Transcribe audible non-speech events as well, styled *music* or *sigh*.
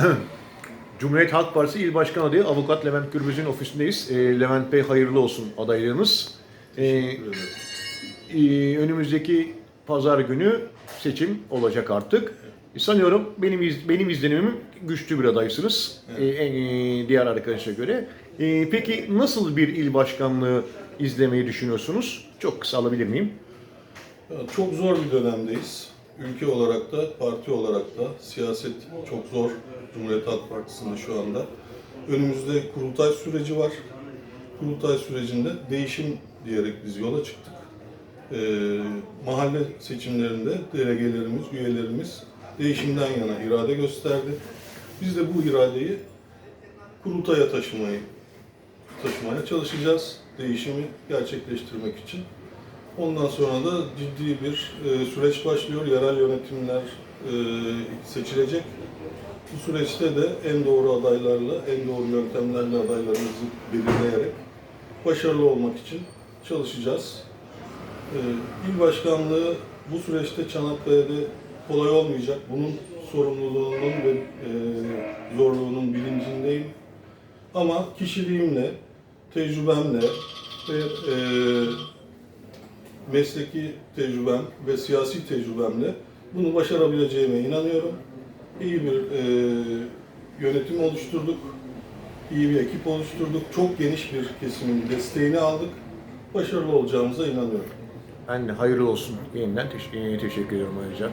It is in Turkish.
*clears throat* Cumhuriyet Halk Partisi İl Başkan adayı Avukat Levent Gürbüz'ün ofisindeyiz. E, Levent Bey hayırlı olsun adaylığınız. E, e, önümüzdeki pazar günü seçim olacak artık. E, sanıyorum benim iz, benim izlenimim güçlü bir adaysınız Evet. e, e, diğer arkadaşa göre. E, peki nasıl bir il başkanlığı izlemeyi düşünüyorsunuz? Çok kısa alabilir miyim? Çok zor bir dönemdeyiz. Ülke olarak da, parti olarak da siyaset çok zor. Cumhuriyet Halk Partisi'nde şu anda. Önümüzde kurultay süreci var. Kurultay sürecinde değişim diyerek biz yola çıktık. Ee, mahalle seçimlerinde delegelerimiz, üyelerimiz değişimden yana irade gösterdi. Biz de bu iradeyi kurultaya taşımayı taşımaya çalışacağız. Değişimi gerçekleştirmek için. Ondan sonra da ciddi bir e, süreç başlıyor. Yerel yönetimler e, seçilecek. Bu süreçte de en doğru adaylarla, en doğru yöntemlerle adaylarımızı belirleyerek başarılı olmak için çalışacağız. E, il başkanlığı bu süreçte Çanakkale'de kolay olmayacak. Bunun sorumluluğunun ve e, zorluğunun bilincindeyim. Ama kişiliğimle, tecrübemle ve e, mesleki tecrübem ve siyasi tecrübemle bunu başarabileceğime inanıyorum. İyi bir e, yönetim oluşturduk, iyi bir ekip oluşturduk, çok geniş bir kesimin desteğini aldık. Başarılı olacağımıza inanıyorum. Ben de hayırlı olsun. Yeniden teş- teşekkür ediyorum ayrıca.